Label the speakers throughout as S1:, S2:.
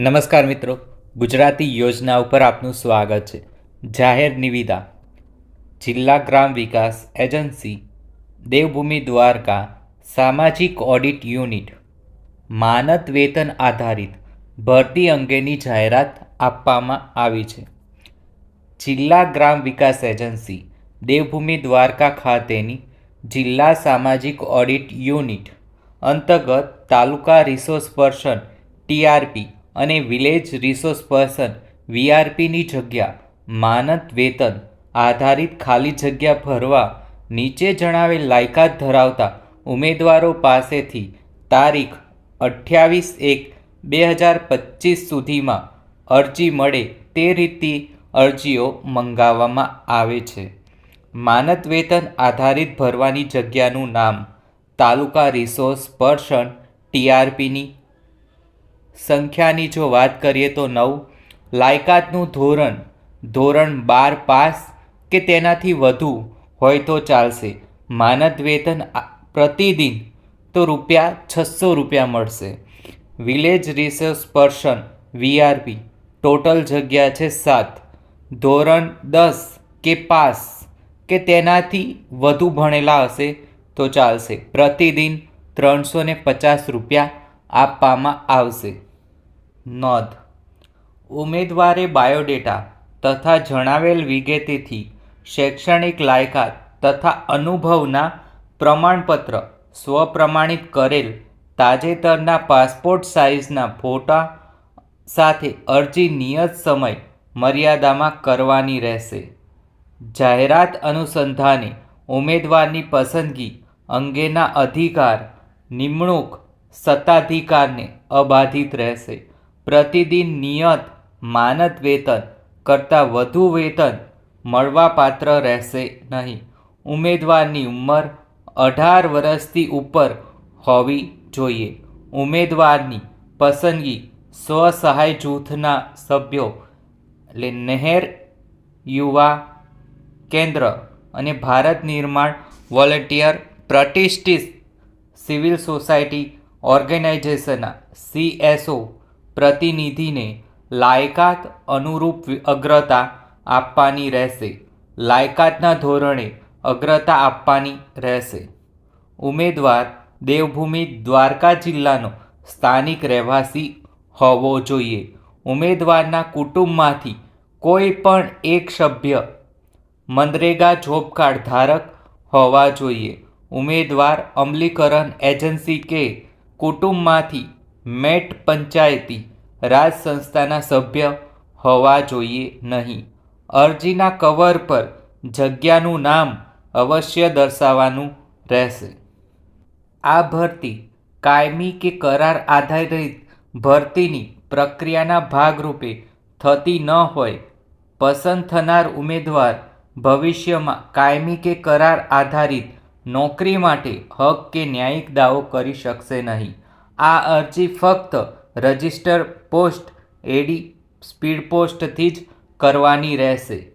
S1: નમસ્કાર મિત્રો, ગુજરાતી યોજના ઉપર આપનું સ્વાગત છે. જાહેર નિવિદા, જિલ્લા ગ્રામ વિકાસ એજન્સી, દેવભૂમિ દ્વારકા, સામાજિક ઓડિટ યુનિટ, માનદ વેતન આધારિત ભરતી અંગેની જાહેરાત આપવામાં આવી છે. જિલ્લા ગ્રામ વિકાસ એજન્સી, દેવભૂમિ દ્વારકા ખાતેની જિલ્લા સામાજિક ઓડિટ યુનિટ અંતર્ગત તાલુકા રિસોર્સ પર્સન ટીઆરપી અને વિલેજ રિસોર્સ પર્સન વીઆરપીની જગ્યા, માનદ વેતન, આધારિત ખાલી જગ્યા ભરવા, નીચે જણાવેલ લાયકાત ધરાવતા ઉમેદવારો પાસેથી તારીખ અઠ્યાવીસ એક બે હજાર પચીસ સુધીમાં અરજી મળે તે રીતની અરજીઓ મંગાવવામાં આવે છે. માનદ વેતન આધારિત ભરવાની જગ્યાનું નામ તાલુકા રિસોર્સ પર્સન ટીઆરપીની સંખ્યાની જો વાત કરીએ તો નવ, લાયકાતનું ધોરણ ધોરણ બાર પાસ કે તેનાથી વધુ હોય તો ચાલશે. માનદ વેતન પ્રતિદિન તો રૂપિયા છસો રૂપિયા મળશે. Village resource person VRP total જગ્યા છે સાત. ધોરણ દસ કે પાસ કે તેનાથી વધુ ભણેલા હશે તો ચાલશે. પ્રતિદિન ત્રણસો પચાસ રૂપિયા આપવામાં આવશે. નોંધ. ઉમેદવારે બાયોડેટા તથા જણાવેલ વિગતેથી શૈક્ષણિક લાયકાત તથા અનુભવના પ્રમાણપત્ર સ્વપ્રમાણિત કરેલ તાજેતરના પાસપોર્ટ સાઇઝના ફોટા સાથે અરજી નિયત સમય મર્યાદામાં કરવાની રહેશે. જાહેરાત અનુસંધાને ઉમેદવારની પસંદગી અંગેના અધિકાર, નિમણૂક, સત્તાધિકારને અબાધિત રહેશે. પ્રતિદિન નિયત માનદ વેતન કરતાં વધુ વેતન મળવાપાત્ર રહેશે નહીં. ઉમેદવારની ઉંમર અઢાર વર્ષથી ઉપર હોવી જોઈએ. ઉમેદવારની પસંદગી સ્વસહાય જૂથના સભ્યો, એટલે નહેર, યુવા કેન્દ્ર અને ભારત નિર્માણ વોલેન્ટિયર પ્રતિષ્ઠિત સિવિલ સોસાયટી ઓર્ગેનાઇઝેશનના સીએસઓ પ્રતિનિધિને લાયકાત અનુરૂપ અગ્રતા આપવાની રહેશે. લાયકાતના ધોરણે અગ્રતા આપવાની રહેશે. ઉમેદવાર દેવભૂમિ દ્વારકા જિલ્લાનો સ્થાનિક રહેવાસી હોવો જોઈએ. ઉમેદવારના કુટુંબમાંથી કોઈ પણ એક સભ્ય મનરેગા જોબ કાર્ડ ધારક હોવા જોઈએ. ઉમેદવાર અમલીકરણ એજન્સી કે કુટુંબમાંથી મેટ પંચાયતી રાજ સંસ્થાના સભ્ય હોવા જોઈએ નહીં. અરજીના કવર પર જગ્યાનું નામ અવશ્ય દર્શાવવાનું રહેશે. આ ભરતી કાયમી કે કરાર આધારિત ભરતીની પ્રક્રિયાના ભાગરૂપે થતી ન હોય, પસંદ થનાર ઉમેદવાર ભવિષ્યમાં કાયમી કે કરાર આધારિત નોકરી માટે હક કે ન્યાયિક દાવો કરી શકશે નહીં. આ અરજી ફક્ત રજિસ્ટર પોસ્ટ એડી સ્પીડ પોસ્ટથી જ કરવાની રહેશે.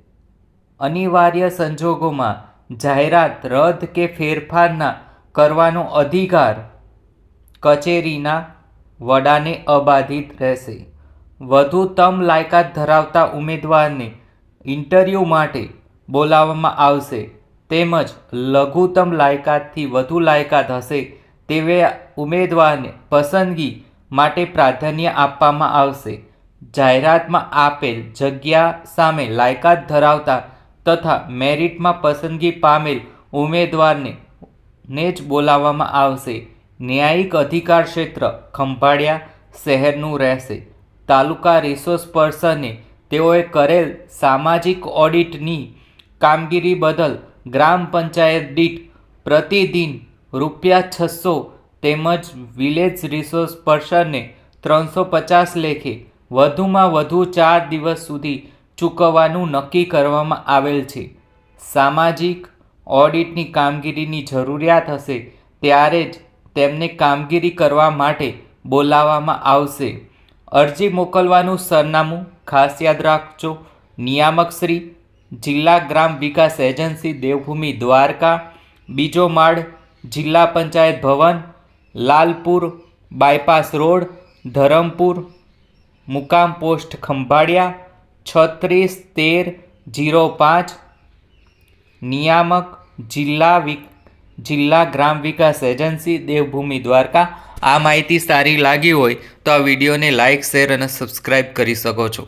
S1: અનિવાર્ય સંજોગોમાં જાહેરાત રદ કે ફેરફારના કરવાનો અધિકાર કચેરીના વડાને અબાધિત રહેશે. વધુત્તમ લાયકાત ધરાવતા ઉમેદવારને ઇન્ટરવ્યૂ માટે બોલાવવામાં આવશે. તેમજ લઘુત્તમ લાયકાતથી વધુ લાયકાત હશે તેવા ઉમેદવારને પસંદગી માટે પ્રાધાન્ય આપવામાં આવશે. જાહેરાતમાં આપેલ જગ્યા સામે લાયકાત ધરાવતા તથા મેરિટમાં પસંદગી પામેલ ઉમેદવારને ને જ બોલાવવામાં આવશે. ન્યાયિક અધિકાર ક્ષેત્ર ખંભાળિયા શહેરનું રહેશે. તાલુકા રિસોર્સ પર્સને તેઓએ કરેલ સામાજિક ઓડિટની કામગીરી બદલ ગ્રામ પંચાયત દીઠ પ્રતિદિન રૂપિયા છસો તેમજ વિલેજ રિસોર્સ પર્સનને ત્રણસો પચાસ લેખે વધુમાં વધુ ચાર દિવસ સુધી ચૂકવવાનું નક્કી કરવામાં આવેલ છે. સામાજિક ઓડિટની કામગીરીની જરૂરિયાત હશે ત્યારે જ તેમને કામગીરી કરવા માટે બોલાવવામાં આવશે. અરજી મોકલવાનું સરનામું ખાસ યાદ રાખજો. નિયામક શ્રી જિલ્લા ગ્રામ વિકાસ એજન્સી દેવભૂમિ દ્વારકા. બીજો માળ જિલ્લા પંચાયત ભવન, લાલપુર બાયપાસ રોડ, ધરમપુર, મુકામ પોસ્ટ ખંભાળિયા, છત્રીસ તેર જીરો પાંચ, નિયામક જિલ્લા જિલ્લા ગ્રામ વિકાસ એજન્સી, દેવભૂમિ દ્વારકા. આ માહિતી સારી લાગી હોય તો આ વિડીયોને લાઇક શેર અને સબસ્ક્રાઈબ કરી શકો છો.